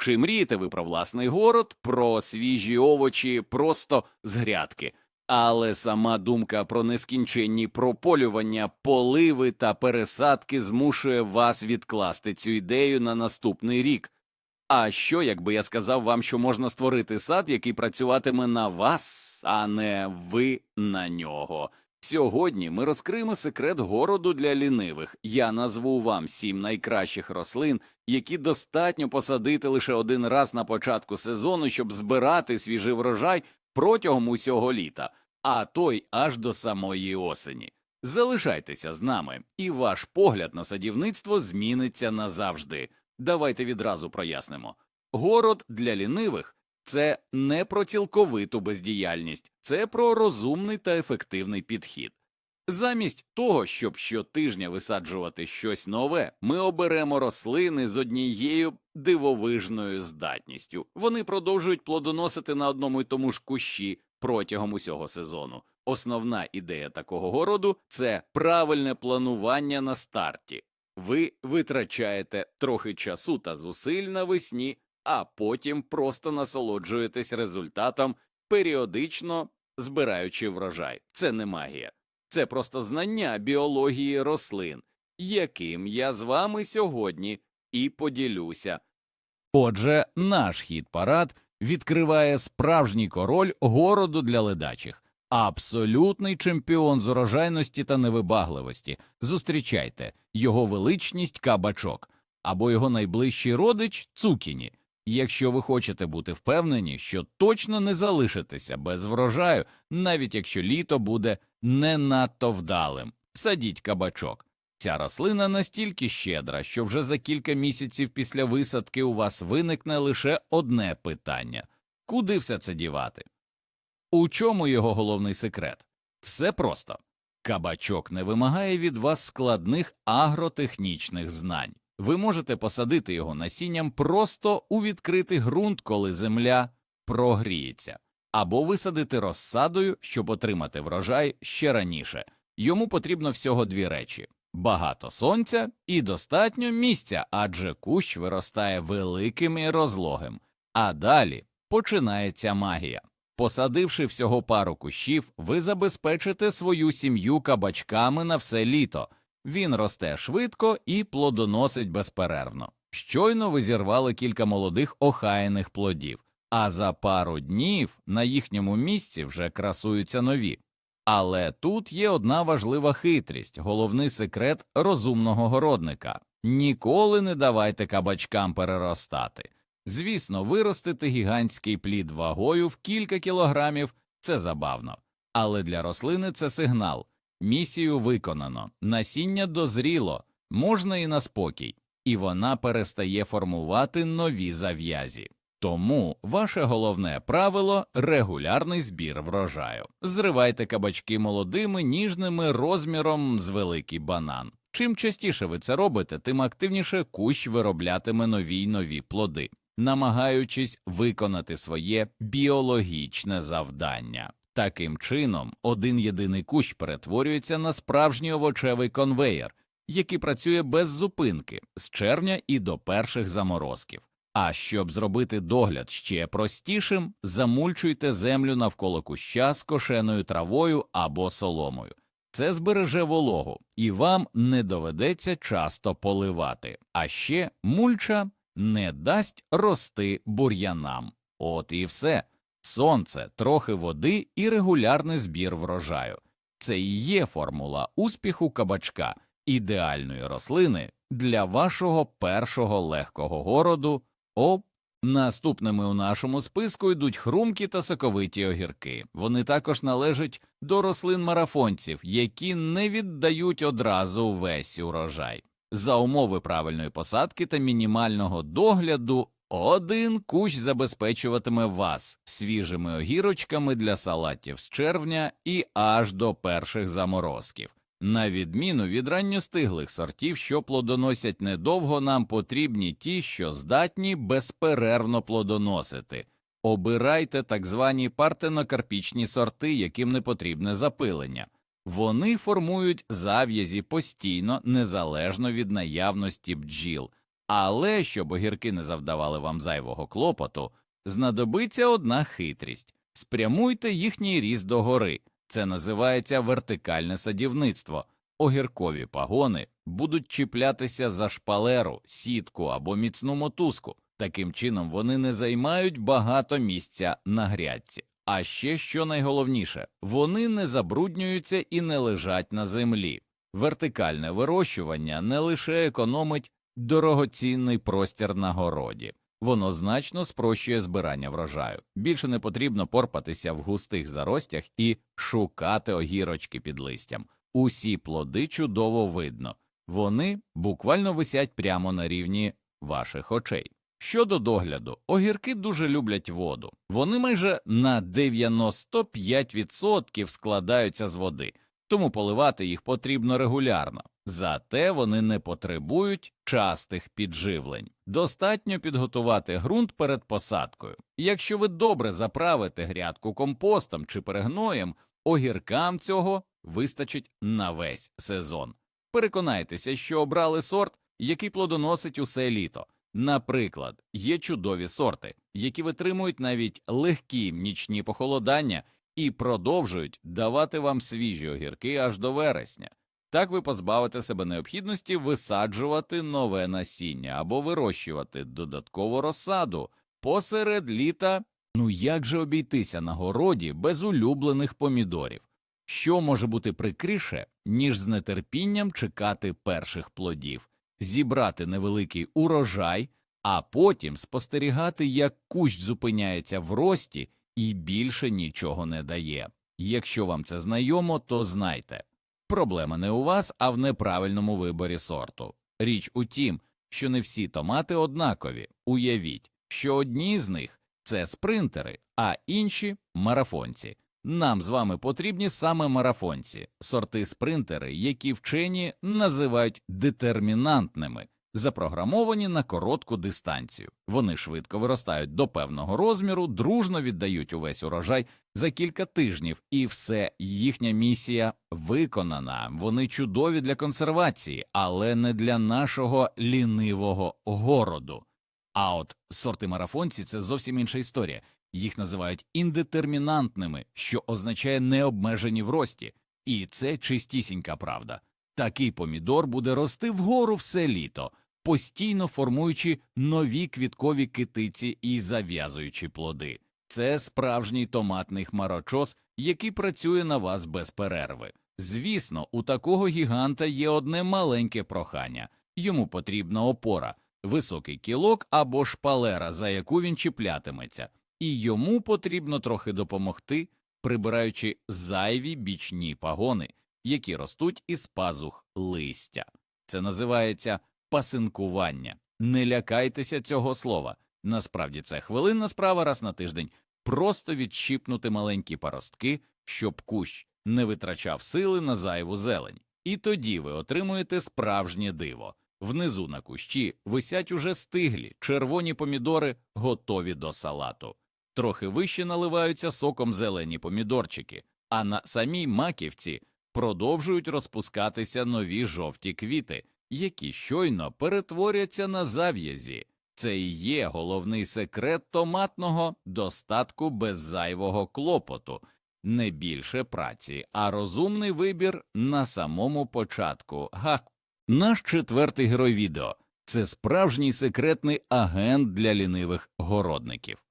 Чи мрієте ви про власний город, про свіжі овочі просто з грядки? Але сама думка про нескінченні прополювання, поливи та пересадки змушує вас відкласти цю ідею на наступний рік. А що, якби я сказав вам, що можна створити сад, який працюватиме на вас, а не ви на нього? Сьогодні ми розкриємо секрет городу для лінивих. Я назву вам сім найкращих рослин, які достатньо посадити лише один раз на початку сезону, щоб збирати свіжий врожай протягом усього літа, а той аж до самої осені. Залишайтеся з нами, і ваш погляд на садівництво зміниться назавжди. Давайте відразу прояснимо. Город для лінивих це не про цілковиту бездіяльність, це про розумний та ефективний підхід. Замість того, щоб щотижня висаджувати щось нове, ми оберемо рослини з однією дивовижною здатністю. Вони продовжують плодоносити на одному й тому ж кущі протягом усього сезону. Основна ідея такого городу це правильне планування на старті. Ви витрачаєте трохи часу та зусиль навесні, а потім просто насолоджуєтесь результатом, періодично збираючи врожай. Це не магія, це просто знання біології рослин, яким я з вами сьогодні і поділюся. Отже, наш хід парад відкриває справжній король городу для ледачих. Абсолютний чемпіон з урожайності та невибагливості. Зустрічайте його величність кабачок або його найближчий родич цукіні. Якщо ви хочете бути впевнені, що точно не залишитеся без врожаю, навіть якщо літо буде не надто вдалим, садіть кабачок. Ця рослина настільки щедра, що вже за кілька місяців після висадки у вас виникне лише одне питання куди все це дівати? У чому його головний секрет? Все просто кабачок не вимагає від вас складних агротехнічних знань. Ви можете посадити його насінням просто у відкритий ґрунт, коли земля прогріється, або висадити розсадою, щоб отримати врожай ще раніше. Йому потрібно всього дві речі багато сонця і достатньо місця, адже кущ виростає великим і розлогим. А далі починається магія. Посадивши всього пару кущів, ви забезпечите свою сім'ю кабачками на все літо. Він росте швидко і плодоносить безперервно. Щойно ви зірвали кілька молодих охаяних плодів, а за пару днів на їхньому місці вже красуються нові. Але тут є одна важлива хитрість, головний секрет розумного городника ніколи не давайте кабачкам переростати. Звісно, виростити гігантський плід вагою в кілька кілограмів це забавно, але для рослини це сигнал. Місію виконано, насіння дозріло, можна і на спокій, і вона перестає формувати нові зав'язі. Тому ваше головне правило регулярний збір врожаю. Зривайте кабачки молодими, ніжними розміром з великий банан. Чим частіше ви це робите, тим активніше кущ вироблятиме нові й нові плоди, намагаючись виконати своє біологічне завдання. Таким чином, один єдиний кущ перетворюється на справжній овочевий конвеєр, який працює без зупинки з червня і до перших заморозків. А щоб зробити догляд ще простішим, замульчуйте землю навколо куща з кошеною травою або соломою. Це збереже вологу, і вам не доведеться часто поливати, а ще мульча не дасть рости бур'янам. От і все. Сонце, трохи води і регулярний збір врожаю. Це і є формула успіху кабачка, ідеальної рослини для вашого першого легкого городу. Оп. Наступними у нашому списку йдуть хрумкі та соковиті огірки. Вони також належать до рослин марафонців, які не віддають одразу весь урожай. За умови правильної посадки та мінімального догляду один кущ забезпечуватиме вас свіжими огірочками для салатів з червня і аж до перших заморозків. На відміну від ранньостиглих сортів, що плодоносять недовго, нам потрібні ті, що здатні безперервно плодоносити. Обирайте так звані партенокарпічні сорти, яким не потрібне запилення. Вони формують зав'язі постійно, незалежно від наявності бджіл, Але щоб огірки не завдавали вам зайвого клопоту, знадобиться одна хитрість спрямуйте їхній ріст догори. Це називається вертикальне садівництво. Огіркові пагони будуть чіплятися за шпалеру, сітку або міцну мотузку. Таким чином вони не займають багато місця на грядці. А ще що найголовніше, вони не забруднюються і не лежать на землі. Вертикальне вирощування не лише економить дорогоцінний простір на городі, воно значно спрощує збирання врожаю. Більше не потрібно порпатися в густих заростях і шукати огірочки під листям. Усі плоди чудово видно, вони буквально висять прямо на рівні ваших очей. Щодо догляду, огірки дуже люблять воду. Вони майже на 95% складаються з води, тому поливати їх потрібно регулярно. Зате вони не потребують частих підживлень. Достатньо підготувати ґрунт перед посадкою. Якщо ви добре заправите грядку компостом чи перегноєм, огіркам цього вистачить на весь сезон. Переконайтеся, що обрали сорт, який плодоносить усе літо. Наприклад, є чудові сорти, які витримують навіть легкі нічні похолодання і продовжують давати вам свіжі огірки аж до вересня. Так ви позбавите себе необхідності висаджувати нове насіння або вирощувати додаткову розсаду посеред літа. Ну як же обійтися на городі без улюблених помідорів? Що може бути прикріше, ніж з нетерпінням чекати перших плодів, зібрати невеликий урожай, а потім спостерігати, як кущ зупиняється в рості і більше нічого не дає. Якщо вам це знайомо, то знайте. Проблема не у вас, а в неправильному виборі сорту. Річ у тім, що не всі томати однакові. Уявіть, що одні з них це спринтери, а інші марафонці. Нам з вами потрібні саме марафонці, сорти спринтери, які вчені називають детермінантними, запрограмовані на коротку дистанцію. Вони швидко виростають до певного розміру, дружно віддають увесь урожай за кілька тижнів, і все їхня місія виконана. Вони чудові для консервації, але не для нашого лінивого городу. А от сорти марафонці це зовсім інша історія. Їх називають індетермінантними, що означає необмежені в рості, і це чистісінька правда. Такий помідор буде рости вгору все літо, постійно формуючи нові квіткові китиці і зав'язуючи плоди. Це справжній томатний хмарочос, який працює на вас без перерви. Звісно, у такого гіганта є одне маленьке прохання йому потрібна опора, високий кілок або шпалера, за яку він чіплятиметься, і йому потрібно трохи допомогти, прибираючи зайві бічні пагони, які ростуть із пазух листя. Це називається пасинкування. Не лякайтеся цього слова. Насправді це хвилинна справа раз на тиждень. Просто відщипнути маленькі паростки, щоб кущ не витрачав сили на зайву зелень. І тоді ви отримуєте справжнє диво. Внизу на кущі висять уже стиглі, червоні помідори, готові до салату. Трохи вище наливаються соком зелені помідорчики, а на самій маківці продовжують розпускатися нові жовті квіти, які щойно перетворяться на зав'язі. Це і є головний секрет томатного достатку без зайвого клопоту, не більше праці, а розумний вибір на самому початку. Га. Наш четвертий герой відео це справжній секретний агент для лінивих городників.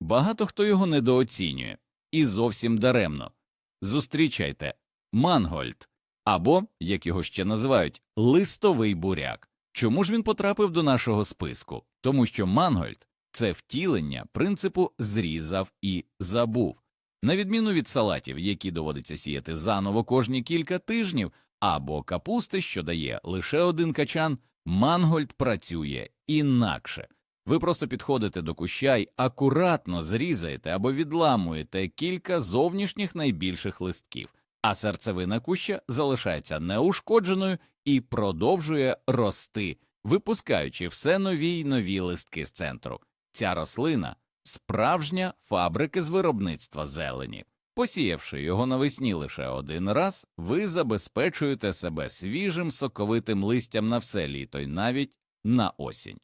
Багато хто його недооцінює, і зовсім даремно. Зустрічайте Мангольд або, як його ще називають, листовий буряк. Чому ж він потрапив до нашого списку? Тому що Мангольд це втілення принципу зрізав і забув. На відміну від салатів, які доводиться сіяти заново кожні кілька тижнів, або капусти, що дає лише один качан, Мангольд працює інакше. Ви просто підходите до куща й акуратно зрізаєте або відламуєте кілька зовнішніх найбільших листків, а серцевина куща залишається неушкодженою і продовжує рости, випускаючи все нові й нові листки з центру. Ця рослина справжня фабрика з виробництва зелені. Посіявши його навесні лише один раз, ви забезпечуєте себе свіжим соковитим листям на все літо й навіть на осінь.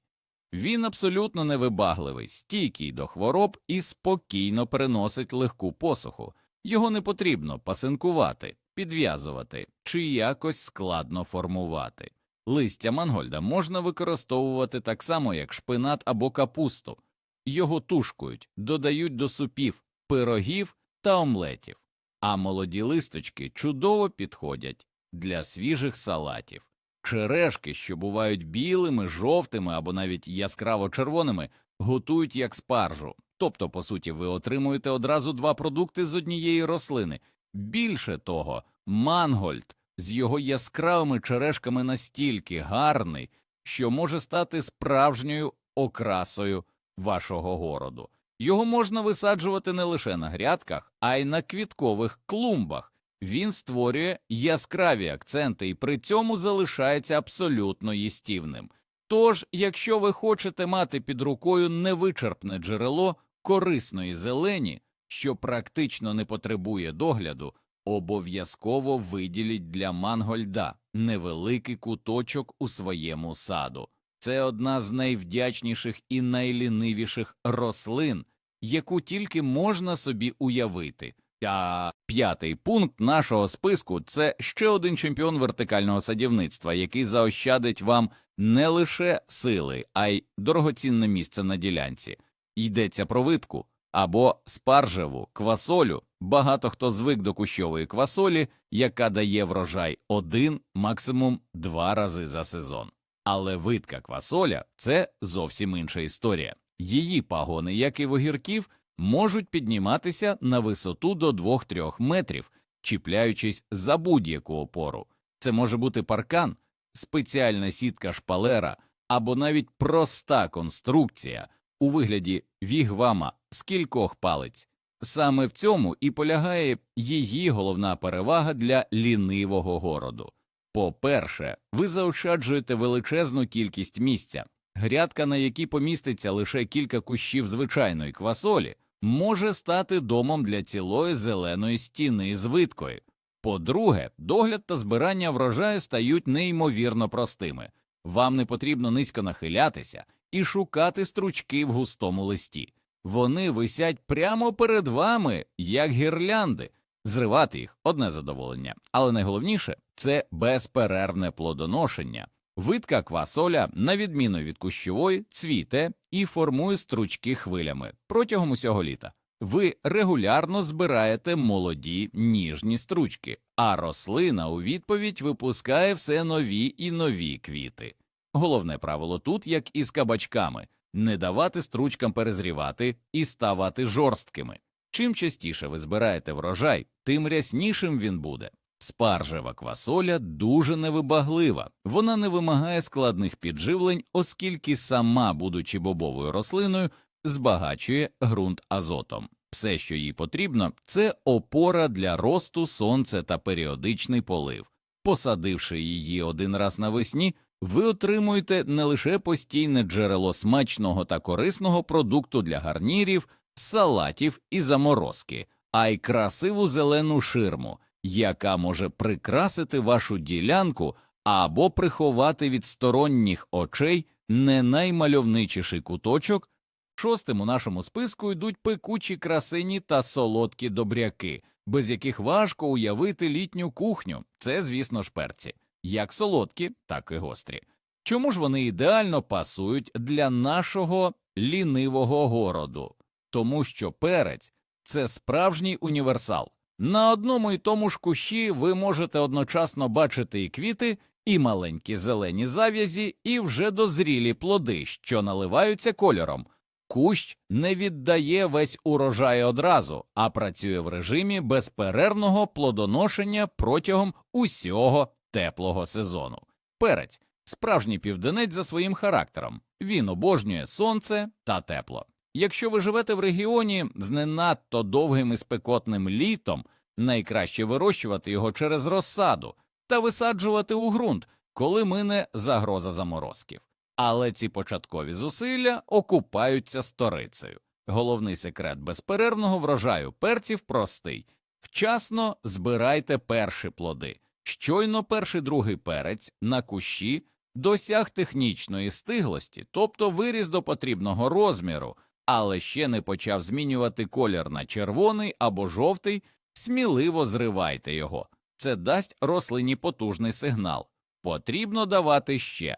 Він абсолютно невибагливий, стійкий до хвороб і спокійно переносить легку посуху. Його не потрібно пасинкувати, підв'язувати чи якось складно формувати. Листя мангольда можна використовувати так само, як шпинат або капусту. Його тушкують, додають до супів, пирогів та омлетів, а молоді листочки чудово підходять для свіжих салатів. Черешки, що бувають білими, жовтими або навіть яскраво червоними, готують як спаржу. Тобто, по суті, ви отримуєте одразу два продукти з однієї рослини. Більше того, мангольд з його яскравими черешками настільки гарний, що може стати справжньою окрасою вашого городу. Його можна висаджувати не лише на грядках, а й на квіткових клумбах. Він створює яскраві акценти і при цьому залишається абсолютно їстівним. Тож, якщо ви хочете мати під рукою невичерпне джерело корисної зелені, що практично не потребує догляду, обов'язково виділіть для мангольда невеликий куточок у своєму саду. Це одна з найвдячніших і найлінивіших рослин, яку тільки можна собі уявити. А п'ятий пункт нашого списку це ще один чемпіон вертикального садівництва, який заощадить вам не лише сили, а й дорогоцінне місце на ділянці. Йдеться про витку або спаржеву квасолю. Багато хто звик до кущової квасолі, яка дає врожай один, максимум два рази за сезон. Але витка квасоля це зовсім інша історія. Її пагони, як і в огірків, можуть підніматися на висоту до 2-3 метрів, чіпляючись за будь-яку опору. Це може бути паркан, спеціальна сітка шпалера або навіть проста конструкція у вигляді вігвама з кількох палець. Саме в цьому і полягає її головна перевага для лінивого городу. По-перше, ви заощаджуєте величезну кількість місця. Грядка, на якій поміститься лише кілька кущів звичайної квасолі, може стати домом для цілої зеленої стіни з виткою. По-друге, догляд та збирання врожаю стають неймовірно простими. Вам не потрібно низько нахилятися і шукати стручки в густому листі. Вони висять прямо перед вами, як гірлянди. Зривати їх одне задоволення, але найголовніше це безперервне плодоношення. Витка квасоля, на відміну від кущової, цвіте і формує стручки хвилями протягом усього літа. Ви регулярно збираєте молоді ніжні стручки, а рослина у відповідь випускає все нові і нові квіти. Головне правило тут, як і з кабачками, не давати стручкам перезрівати і ставати жорсткими. Чим частіше ви збираєте врожай, тим ряснішим він буде. Спаржева квасоля дуже невибаглива, вона не вимагає складних підживлень, оскільки сама, будучи бобовою рослиною, збагачує ґрунт азотом. Все, що їй потрібно, це опора для росту сонця та періодичний полив. Посадивши її один раз навесні, ви отримуєте не лише постійне джерело смачного та корисного продукту для гарнірів, салатів і заморозки, а й красиву зелену ширму, яка може прикрасити вашу ділянку або приховати від сторонніх очей не наймальовничіший куточок. Шостим у нашому списку йдуть пекучі красині та солодкі добряки, без яких важко уявити літню кухню. Це, звісно ж, перці, як солодкі, так і гострі. Чому ж вони ідеально пасують для нашого лінивого городу? Тому що перець це справжній універсал. На одному і тому ж кущі ви можете одночасно бачити і квіти, і маленькі зелені зав'язі, і вже дозрілі плоди, що наливаються кольором. Кущ не віддає весь урожай одразу, а працює в режимі безперервного плодоношення протягом усього теплого сезону. Перець справжній південець за своїм характером. Він обожнює сонце та тепло. Якщо ви живете в регіоні з не надто довгим і спекотним літом, найкраще вирощувати його через розсаду та висаджувати у ґрунт, коли мине загроза заморозків. Але ці початкові зусилля окупаються сторицею. Головний секрет безперервного врожаю перців простий вчасно збирайте перші плоди. Щойно перший другий перець на кущі досяг технічної стиглості, тобто виріс до потрібного розміру, але ще не почав змінювати колір на червоний або жовтий, сміливо зривайте його. Це дасть рослині потужний сигнал. Потрібно давати ще.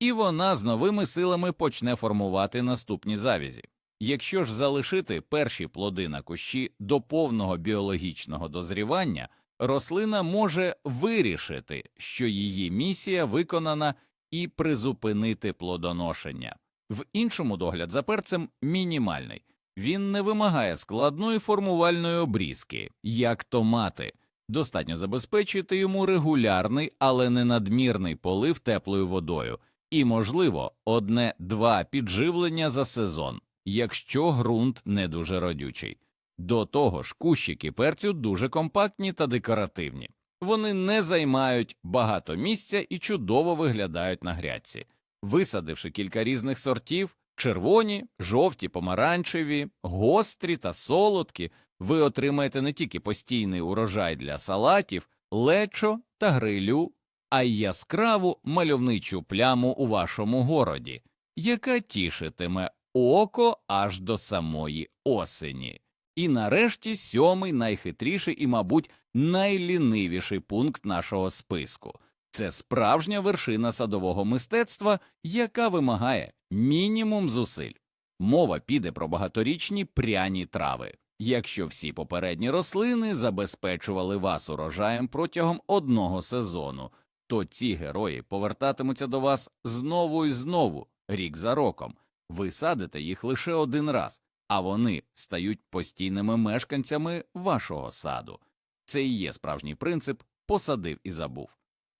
І вона з новими силами почне формувати наступні завязі. Якщо ж залишити перші плоди на кущі до повного біологічного дозрівання, рослина може вирішити, що її місія виконана, і призупинити плодоношення. В іншому догляд за перцем мінімальний. Він не вимагає складної формувальної обрізки, як томати. Достатньо забезпечити йому регулярний, але не надмірний полив теплою водою, і, можливо, одне-два підживлення за сезон, якщо ґрунт не дуже родючий. До того ж, кущики перцю дуже компактні та декоративні. Вони не займають багато місця і чудово виглядають на грядці. Висадивши кілька різних сортів червоні, жовті, помаранчеві, гострі та солодкі, ви отримаєте не тільки постійний урожай для салатів, лечо та грилю, а й яскраву мальовничу пляму у вашому городі, яка тішитиме око аж до самої осені. І нарешті сьомий найхитріший і, мабуть, найлінивіший пункт нашого списку це справжня вершина садового мистецтва, яка вимагає мінімум зусиль. Мова піде про багаторічні пряні трави. Якщо всі попередні рослини забезпечували вас урожаєм протягом одного сезону, то ці герої повертатимуться до вас знову і знову, рік за роком. Ви садите їх лише один раз, а вони стають постійними мешканцями вашого саду. Це і є справжній принцип посадив і забув.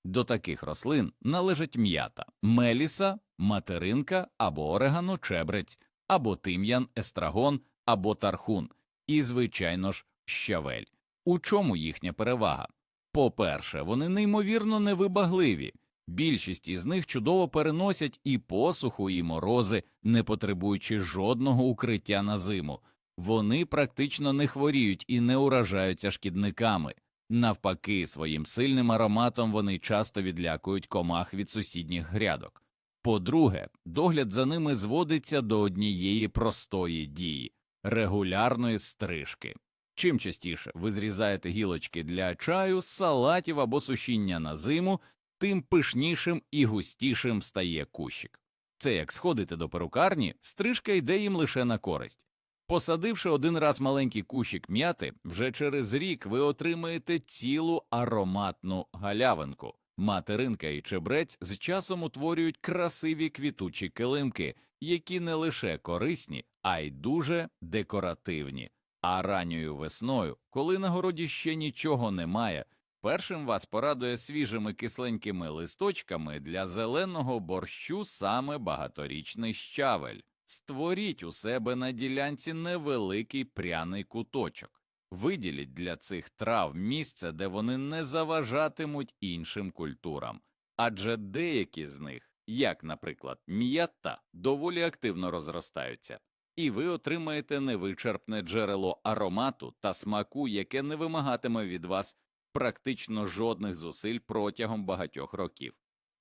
До таких рослин належать м'ята, меліса, материнка або орегано, чебрець, або тим'ян, естрагон, або тархун, і, звичайно ж, щавель. У чому їхня перевага? По-перше, вони неймовірно невибагливі. Більшість із них чудово переносять і посуху, і морози, не потребуючи жодного укриття на зиму. Вони практично не хворіють і не уражаються шкідниками. Навпаки, своїм сильним ароматом вони часто відлякують комах від сусідніх грядок. По-друге, догляд за ними зводиться до однієї простої дії регулярної стрижки. Чим частіше ви зрізаєте гілочки для чаю, салатів або сушіння на зиму, тим пишнішим і густішим стає кущик. Це як сходити до перукарні, стрижка йде їм лише на користь. Посадивши один раз маленький кущик м'яти, вже через рік ви отримаєте цілу ароматну галявинку. Материнка і чебрець з часом утворюють красиві квітучі килимки, які не лише корисні, а й дуже декоративні. А ранньою весною, коли на городі ще нічого немає, першим вас порадує свіжими кисленькими листочками для зеленого борщу саме багаторічний щавель. Створіть у себе на ділянці невеликий пряний куточок, виділіть для цих трав місце, де вони не заважатимуть іншим культурам, адже деякі з них, як, наприклад, м'ята, доволі активно розростаються, і ви отримаєте невичерпне джерело аромату та смаку, яке не вимагатиме від вас практично жодних зусиль протягом багатьох років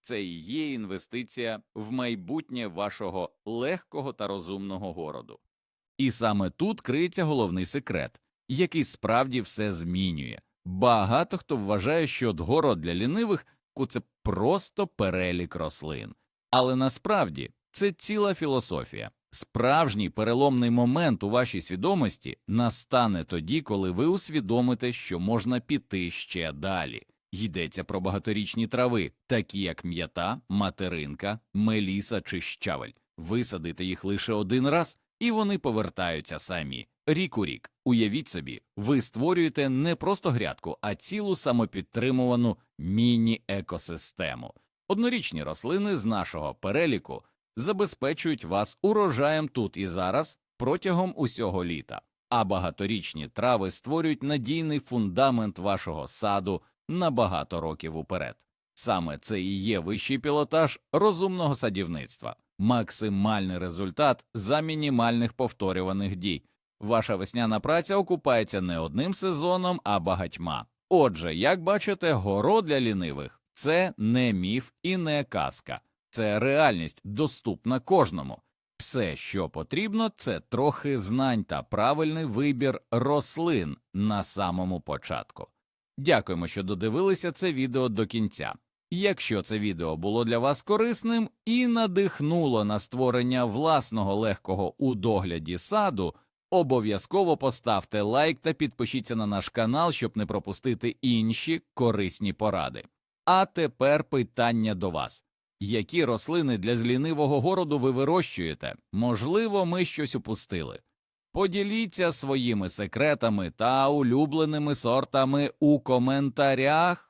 це і є інвестиція в майбутнє вашого легкого та розумного городу. І саме тут криється головний секрет, який справді все змінює. Багато хто вважає, що город для лінивих це просто перелік рослин, але насправді це ціла філософія. Справжній переломний момент у вашій свідомості настане тоді, коли ви усвідомите, що можна піти ще далі. Йдеться про багаторічні трави, такі як м'ята, материнка, меліса чи щавель. Висадити їх лише один раз, і вони повертаються самі. Рік у рік. Уявіть собі, ви створюєте не просто грядку, а цілу самопідтримувану міні-екосистему. Однорічні рослини з нашого переліку забезпечують вас урожаєм тут і зараз протягом усього літа, а багаторічні трави створюють надійний фундамент вашого саду на багато років уперед. Саме це і є вищий пілотаж розумного садівництва, максимальний результат за мінімальних повторюваних дій. Ваша весняна праця окупається не одним сезоном, а багатьма. Отже, як бачите, город для лінивих Це не міф і не казка, це реальність, доступна кожному. Все, що потрібно, це трохи знань та правильний вибір рослин на самому початку. Дякуємо, що додивилися це відео до кінця. Якщо це відео було для вас корисним і надихнуло на створення власного легкого у догляді саду, обов'язково поставте лайк та підпишіться на наш канал, щоб не пропустити інші корисні поради. А тепер питання до вас. Які рослини для злінивого городу ви вирощуєте? Можливо, ми щось упустили. Поділіться своїми секретами та улюбленими сортами у коментарях.